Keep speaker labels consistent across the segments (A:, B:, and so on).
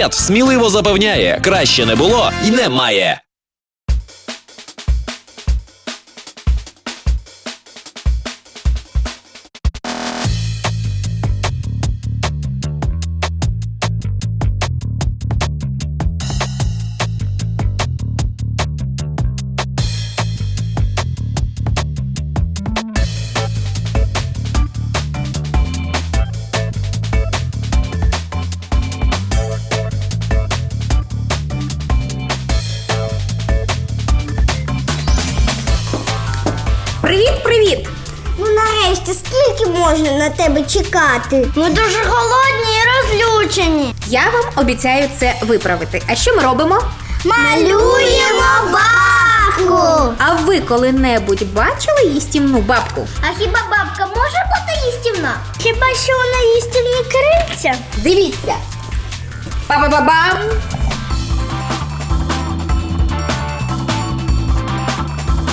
A: Дієт сміливо запевняє, краще не було і немає.
B: Скільки можна на тебе чекати? Ми дуже голодні і розлючені.
C: Я вам обіцяю це виправити. А що ми робимо?
B: Малюємо бабку.
C: А ви коли-небудь бачили їстівну бабку?
B: А хіба бабка може бути їстівна? Хіба що вона їстівні крильця?
C: Дивіться. Па-ба-ба-бам!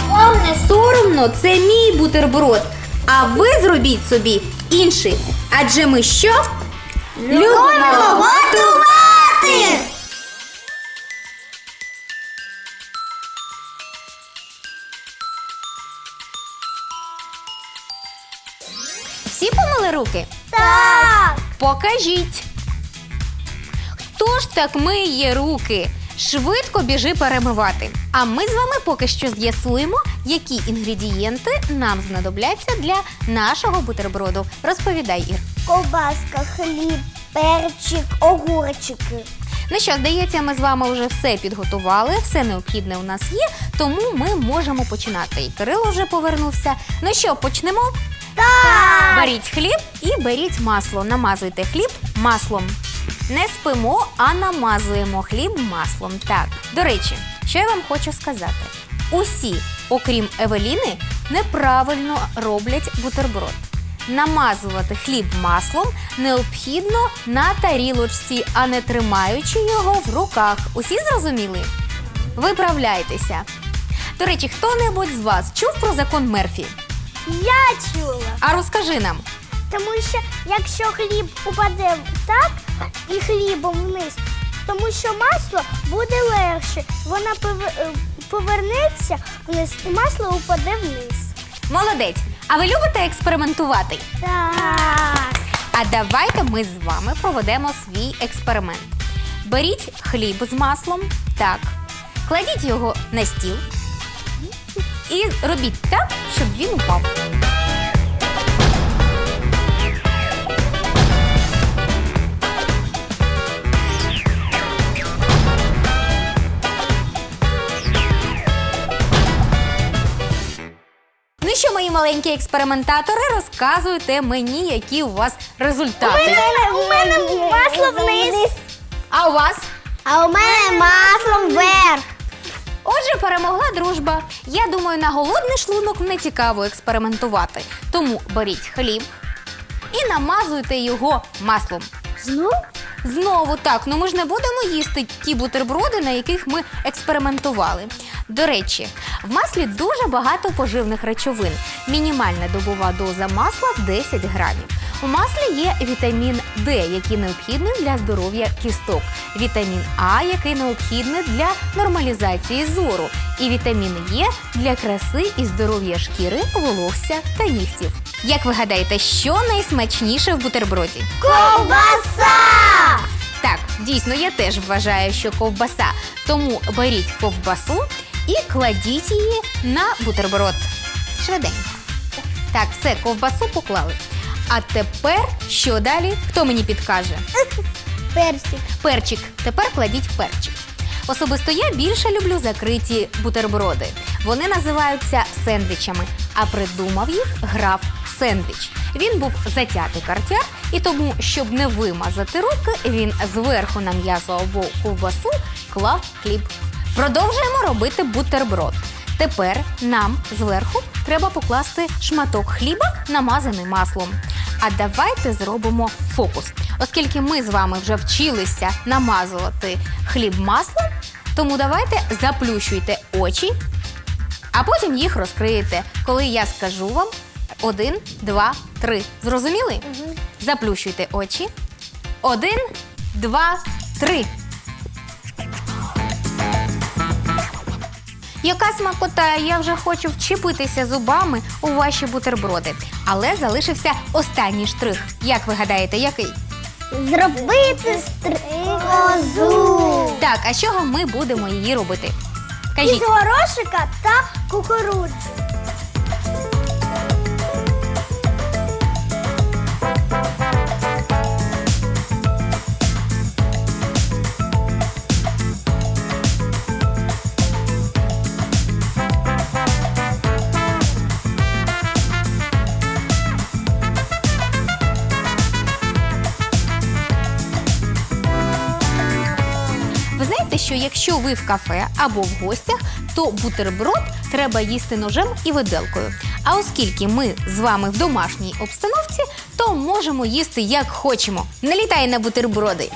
C: Вам не соромно, це мій бутерброд. А ви зробіть собі інший. Адже ми що? Любимо
B: готувати!
C: Всі помили руки?
B: Так.
C: Покажіть. Хто ж так миє руки? Швидко біжи перемивати. А ми з вами поки що з'ясуємо, які інгредієнти нам знадобляться для нашого бутерброду. Розповідай, Ір.
B: Ковбаска, хліб, перчик, огурчики.
C: Ну що, здається, ми з вами вже все підготували, все необхідне у нас є, тому ми можемо починати. І Кирило вже повернувся. Ну що, почнемо?
B: Так.
C: Беріть хліб і беріть масло. Намазуйте хліб маслом. Не спимо, а намазуємо хліб маслом. Так, до речі, що я вам хочу сказати: усі, окрім Евеліни, неправильно роблять бутерброд. Намазувати хліб маслом необхідно на тарілочці, а не тримаючи його в руках. Усі зрозуміли? Виправляйтеся. До речі, хто-небудь з вас чув про закон Мерфі?
B: Я чула.
C: А розкажи нам.
B: Тому що якщо хліб упаде так і хлібом вниз, тому що масло буде легше, вона е, повернеться вниз і масло упаде вниз.
C: Молодець! А ви любите експериментувати?
B: Так.
C: А давайте ми з вами проведемо свій експеримент. Беріть хліб з маслом, так, кладіть його на стіл і робіть так, щоб він упав. Мої маленькі експериментатори, розказуйте мені, які у вас результати.
B: У мене масло вниз.
C: А у вас?
B: А у мене маслом вверх.
C: Отже, перемогла дружба. Я думаю, на голодний шлунок не цікаво експериментувати. Тому беріть хліб і намазуйте його маслом.
B: Знов?
C: Знову так, ну ми ж не будемо їсти ті бутерброди, на яких ми експериментували. До речі, в маслі дуже багато поживних речовин. Мінімальна добова доза масла 10 грамів. У маслі є вітамін Д, який необхідний для здоров'я кісток, вітамін А, який необхідний для нормалізації зору, і вітамін Е для краси і здоров'я шкіри, волосся та нігтів. Як ви гадаєте, що найсмачніше в бутерброді?
B: Ковбаса!
C: Так, дійсно, я теж вважаю, що ковбаса. Тому беріть ковбасу і кладіть її на бутерброд. Швиденько. Так, все, ковбасу поклали. А тепер що далі? Хто мені підкаже?
B: Перчик.
C: Перчик. Тепер кладіть перчик. Особисто я більше люблю закриті бутерброди. Вони називаються сендвічами, а придумав їх граф сендвіч. Він був затятий картяр, і тому, щоб не вимазати руки, він зверху на м'ясо або ковбасу клав хліб. Продовжуємо робити бутерброд. Тепер нам зверху треба покласти шматок хліба, намазаний маслом. А давайте зробимо фокус. Оскільки ми з вами вже вчилися намазувати хліб маслом, тому давайте заплющуйте очі, а потім їх розкриєте, коли я скажу вам один, два, три. Зрозуміли? Заплющуйте очі. Один, два, три. Яка смакота, я вже хочу вчепитися зубами у ваші бутерброди. Але залишився останній штрих. Як ви гадаєте, який?
B: Зробити стрикозу.
C: Так, а з чого ми будемо її робити?
B: Із
C: Кажіть.
B: горошика та кукурудзи.
C: Що якщо ви в кафе або в гостях, то бутерброд треба їсти ножем і виделкою. А оскільки ми з вами в домашній обстановці, то можемо їсти як хочемо. Налітай на бутерброди.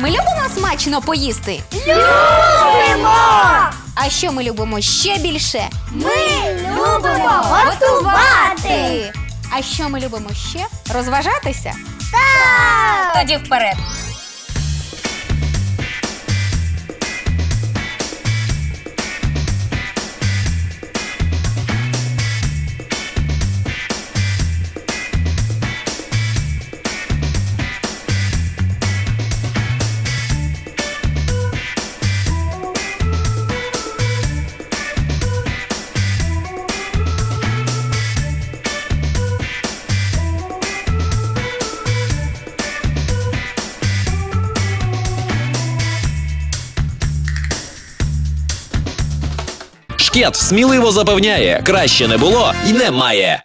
C: Ми любимо смачно поїсти.
B: Любимо!
C: А що ми любимо ще більше?
B: Ми любимо готувати!
C: А що ми любимо ще? Розважатися?
B: Так!
C: Тоді вперед.
A: Шкет сміливо запевняє, краще не було і немає.